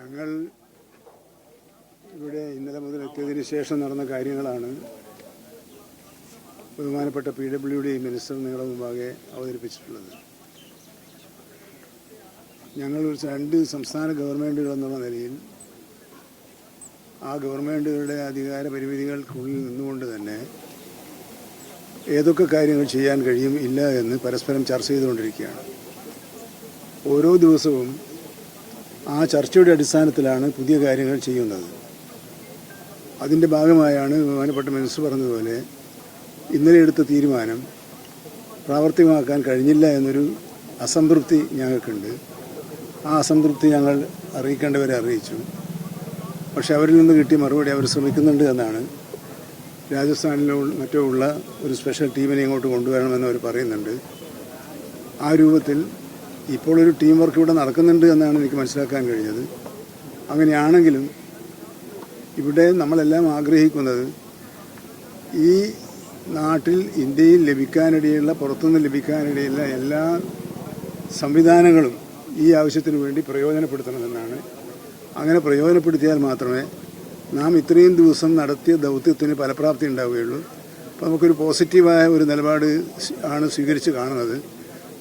ഞങ്ങൾ ഇവിടെ ഇന്നലെ മുതൽ എത്തിയതിന് ശേഷം നടന്ന കാര്യങ്ങളാണ്. ബഹുമാനപ്പെട്ട പി ഡബ്ല്യു ഡി മിനിസ്റ്റർ നിങ്ങളുടെ മുമ്പാകെ അവതരിപ്പിച്ചിട്ടുള്ളത്. ഞങ്ങൾ രണ്ട് സംസ്ഥാന ഗവൺമെന്റുകൾ എന്നുള്ള നിലയിൽ ആ ഗവൺമെന്റുകളുടെ അധികാര പരിമിതികൾക്കുള്ളിൽ നിന്നുകൊണ്ട് തന്നെ ഏതൊക്കെ കാര്യങ്ങൾ ചെയ്യാൻ കഴിയും ഇല്ല എന്ന് പരസ്പരം ചർച്ച ചെയ്തുകൊണ്ടിരിക്കുകയാണ്. ഓരോ ദിവസവും ആ ചർച്ചയുടെ അടിസ്ഥാനത്തിലാണ് പുതിയ കാര്യങ്ങൾ ചെയ്യുന്നത്. അതിന്റെ ഭാഗമായാണ് ബഹുമാനപ്പെട്ട മിനിസ്റ്റർ പറഞ്ഞതുപോലെ ഇന്നലെ എടുത്ത തീരുമാനം പ്രാവർത്തികമാക്കാൻ കഴിഞ്ഞില്ല എന്നൊരു അസംതൃപ്തി ഞങ്ങൾക്കുണ്ട്. ആ അസംതൃപ്തി ഞങ്ങൾ അറിയിക്കേണ്ടവരെ അറിയിച്ചു. പക്ഷെ അവരിൽ നിന്ന് കിട്ടിയ മറുപടി അവർ ശ്രമിക്കുന്നുണ്ട് എന്നാണ്. രാജസ്ഥാനിലോ മറ്റോ ഉള്ള ഒരു സ്പെഷ്യൽ ടീമിനെ ഇങ്ങോട്ട് കൊണ്ടുവരണമെന്ന് അവർ പറയുന്നുണ്ട്. ആ രൂപത്തിൽ ഇപ്പോൾ ഒരു ടീം വർക്ക് ഇവിടെ നടക്കുന്നുണ്ട് എന്നാണ് എനിക്ക് മനസ്സിലാക്കാൻ കഴിഞ്ഞത്. അങ്ങനെയാണെങ്കിലും ഇവിടെ നമ്മളെല്ലാം ആഗ്രഹിക്കുന്നത് ഈ നാട്ടിൽ ഇന്ത്യയിൽ ലഭിക്കാനിടയുള്ള പുറത്തുനിന്ന് ലഭിക്കാനിടയുള്ള എല്ലാ സംവിധാനങ്ങളും ഈ ആവശ്യത്തിന് വേണ്ടി പ്രയോജനപ്പെടുത്തണമെന്നാണ്. അങ്ങനെ പ്രയോജനപ്പെടുത്തിയാൽ മാത്രമേ നാം ഇത്രയും ദിവസം നടത്തിയ ദൗത്യത്തിന് ഫലപ്രാപ്തി ഉണ്ടാവുകയുള്ളൂ. അപ്പോൾ നമുക്കൊരു പോസിറ്റീവായ ഒരു നിലപാട് ആണ് സ്വീകരിച്ച് കാണുന്നത്.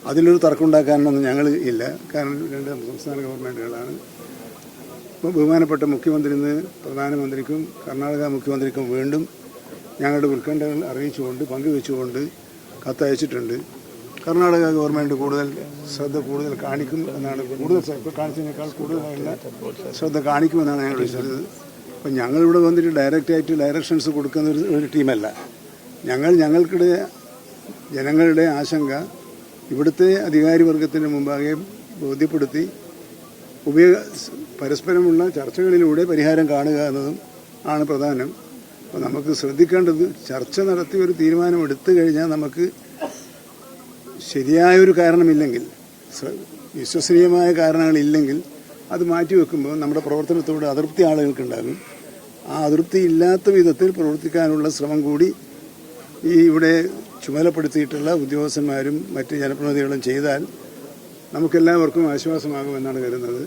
അതിലൊരു തർക്കമുണ്ടാക്കാനൊന്നും ഞങ്ങൾ ഇല്ല. കാരണം രണ്ട് സംസ്ഥാന ഗവൺമെന്റുകളാണ് ബഹുമാനപ്പെട്ട മുഖ്യമന്ത്രി ഇന്ന് പ്രധാനമന്ത്രിക്കും കർണാടക മുഖ്യമന്ത്രിക്കും വീണ്ടും ഞങ്ങളുടെ ഉത്കണ്ഠകൾ അറിയിച്ചുകൊണ്ട് പങ്കുവെച്ചുകൊണ്ട് കത്തയച്ചിട്ടുണ്ട്. കർണാടക ഗവൺമെന്റ് കൂടുതൽ ശ്രദ്ധ കൂടുതൽ കാണിക്കും എന്നാണ് കൂടുതൽ കാണിച്ചതിനേക്കാൾ കൂടുതലായുള്ള ശ്രദ്ധ കാണിക്കുമെന്നാണ് ഞങ്ങൾ വിശ്വസിച്ചത്. അപ്പം ഞങ്ങളിവിടെ വന്നിട്ട് ഡയറക്റ്റായിട്ട് ഡയറക്ഷൻസ് കൊടുക്കുന്ന ഒരു ടീമല്ല ഞങ്ങൾ ഞങ്ങൾക്കിടെ ജനങ്ങളുടെ ആശങ്ക ഇവിടുത്തെ അധികാരി വർഗത്തിന്റെ മുമ്പാകെ ബോധ്യപ്പെടുത്തി ഉപയോഗ പരസ്പരമുള്ള ചർച്ചകളിലൂടെ പരിഹാരം കാണുക എന്നതും ആണ് പ്രധാനം. അപ്പോൾ നമുക്ക് ശ്രദ്ധിക്കേണ്ടത് ചർച്ച നടത്തി ഒരു തീരുമാനം എടുത്തു കഴിഞ്ഞാൽ നമുക്ക് ശരിയായൊരു കാരണമില്ലെങ്കിൽ വിശ്വസനീയമായ കാരണങ്ങളില്ലെങ്കിൽ അത് മാറ്റിവെക്കുമ്പോൾ നമ്മുടെ പ്രവർത്തനത്തോട് അതൃപ്തി ആളുകൾക്കുണ്ടാകും. ആ അതൃപ്തി ഇല്ലാത്ത വിധത്തിൽ പ്രവർത്തിക്കാനുള്ള ശ്രമം കൂടി ഈ ഇവിടെ ചുമതലപ്പെടുത്തിയിട്ടുള്ള ഉദ്യോഗസ്ഥന്മാരും മറ്റ് ജനപ്രതിനിധികളും ചെയ്താൽ നമുക്കെല്ലാവർക്കും ആശ്വാസമാകുമെന്നാണ് കരുതുന്നത്.